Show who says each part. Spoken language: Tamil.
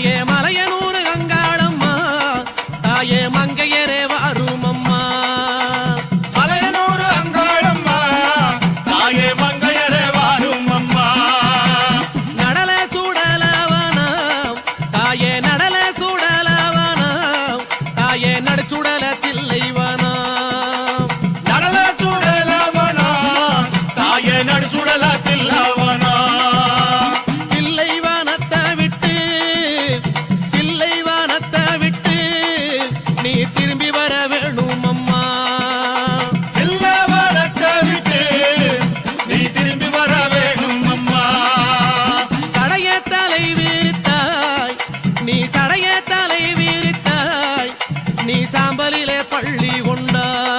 Speaker 1: தாயே மலையனூர் அங்காளம்மா தாயே மங்கையரே வாரும் அம்மா
Speaker 2: மலையனூர் அங்காளம்மா தாயே மங்கையரே வாரும் அம்மா
Speaker 1: நடல சுடலவனாம் தாயே நடல சுடலவனாம் தாயே நடுச்சுடல தில்லைவனாம்
Speaker 2: நடல சுடலவனாம் தாயே நடுச்சுடல
Speaker 1: வேணும் அம்மா.
Speaker 2: இல்லை வழக்க விட்டு நீ திரும்பி வர வேணும் அம்மா.
Speaker 1: சடைய தலை விரித்தாய் நீ சடைய தலை சாம்பலிலே பள்ளி உண்டாய்